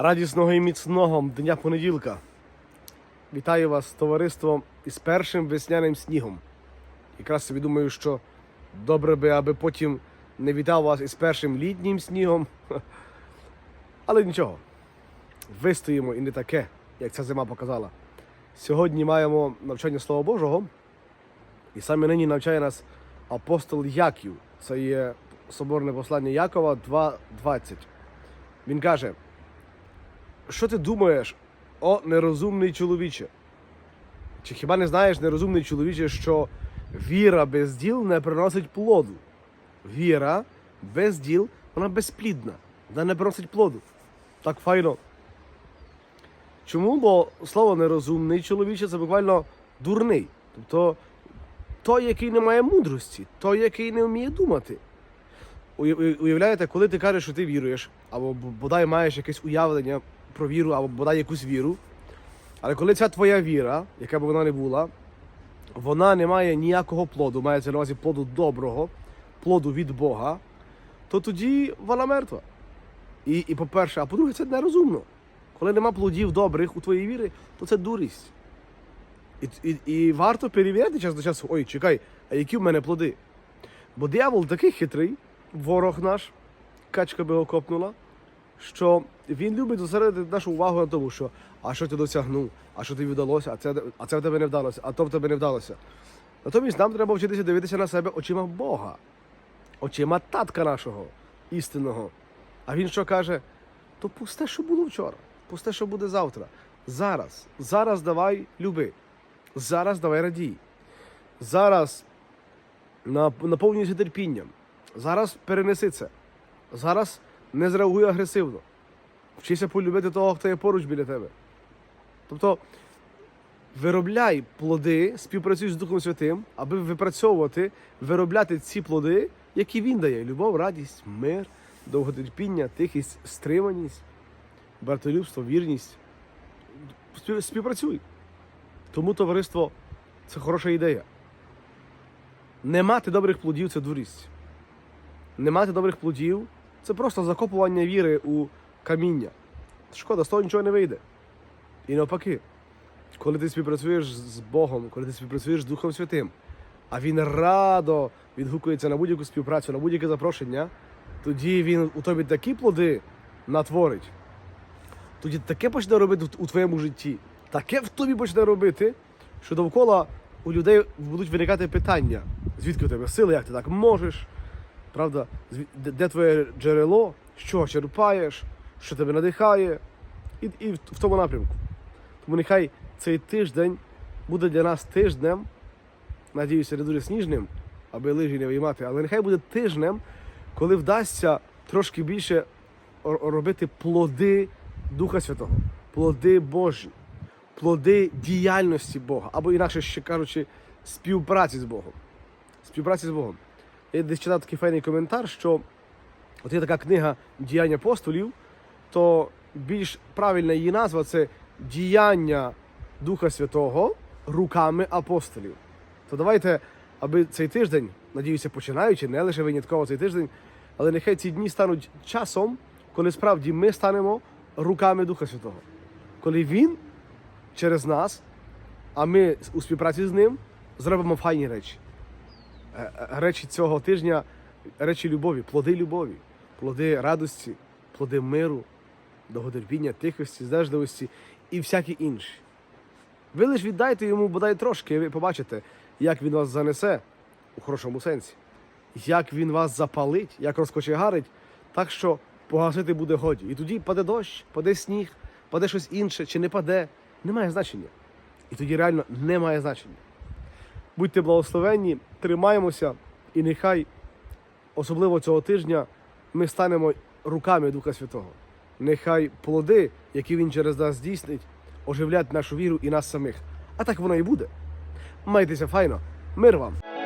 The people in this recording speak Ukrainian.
Радісного і міцного дня понеділка. Вітаю вас, товариство, із першим весняним снігом. Якраз собі думаю, що добре би, аби потім не вітав вас із першим літнім снігом. Але нічого. Вистоїмо і не таке, як ця зима показала. Сьогодні маємо навчання Слова Божого, і саме нині навчає нас апостол Яків. Це є соборне послання Якова 2.20. Він каже: Що ти думаєш, о нерозумний чоловіче? Чи хіба не знаєш, нерозумний чоловіче, що віра без діл не приносить плоду? Віра без діл, вона безплідна, вона не приносить плоду. Так файно. Чому? Бо слово нерозумний чоловіче це буквально дурний. Тобто той, який не має мудрості, той, який не вміє думати. Уявляєте, коли ти кажеш, що ти віруєш, або бодай маєш якесь уявлення про віру, або бодай якусь віру. Але коли ця твоя віра, яка б вона не була, вона не має ніякого плоду, мається на увазі плоду доброго, плоду від Бога, то тоді вона мертва. І, і по-перше, а по-друге, це нерозумно. Коли нема плодів добрих у твоїй вірі, то це дурість. І, і, і варто перевіряти час до часу, ой, чекай, а які в мене плоди? Бо диявол такий хитрий, ворог наш, качка би його копнула, що він любить зосередити нашу увагу на тому, що а що ти досягнув, а що тобі вдалося, а це, а це в тебе не вдалося, а то в тебе не вдалося. Натомість нам треба вчитися дивитися на себе очима Бога, очима татка нашого істинного. А він що каже? То пусте, що було вчора, пусте, що буде завтра. Зараз, зараз давай люби. Зараз давай радій. Зараз нап- наповнюйся терпінням. Зараз перенеси це. Зараз не зреагуй агресивно. Вчися полюбити того, хто є поруч біля тебе. Тобто виробляй плоди, співпрацюй з Духом Святим, аби випрацьовувати, виробляти ці плоди, які він дає: любов, радість, мир, довготерпіння, тихість, стриманість, братолюбство, вірність. Співпрацюй. Тому товариство це хороша ідея. Не мати добрих плодів це дурість. Не мати добрих плодів це просто закопування віри у каміння. Шкода, з того нічого не вийде. І навпаки, коли ти співпрацюєш з Богом, коли ти співпрацюєш з Духом Святим, а він радо відгукується на будь-яку співпрацю, на будь-яке запрошення, тоді він у тобі такі плоди натворить. Тоді таке почне робити у твоєму житті, таке в тобі почне робити, що довкола у людей будуть виникати питання, звідки у тебе сили, як ти так можеш, правда, де, твоє джерело, що черпаєш, що тебе надихає, і, і в тому напрямку. Тому нехай цей тиждень буде для нас тижнем, надіюся, не дуже сніжним, аби лижі не виймати, але нехай буде тижнем, коли вдасться трошки більше робити плоди Духа Святого, плоди Божі, плоди діяльності Бога, або інакше ще кажучи, співпраці з Богом. Співпраці з Богом. Я десь читав такий файний коментар, що от є така книга Діяння апостолів, то більш правильна її назва це діяння Духа Святого руками апостолів. То давайте, аби цей тиждень, надіюся, починаючи, не лише винятково цей тиждень, але нехай ці дні стануть часом, коли справді ми станемо руками Духа Святого. Коли Він через нас, а ми у співпраці з ним зробимо файні речі. Е, е, Речі цього тижня, речі любові, плоди любові, плоди радості, плоди миру, довготерпіння, тихості, здержливості і всякі інші. Ви лиш віддайте йому бодай трошки, і ви побачите, як він вас занесе у хорошому сенсі, як він вас запалить, як розкочегарить, так що погасити буде годі. І тоді паде дощ, паде сніг, паде щось інше, чи не паде, не має значення. І тоді реально не має значення. Будьте благословенні, тримаємося, і нехай, особливо цього тижня, ми станемо руками Духа Святого. Нехай плоди, які він через нас здійснить, оживлять нашу віру і нас самих. А так воно і буде. Майтеся файно, мир вам!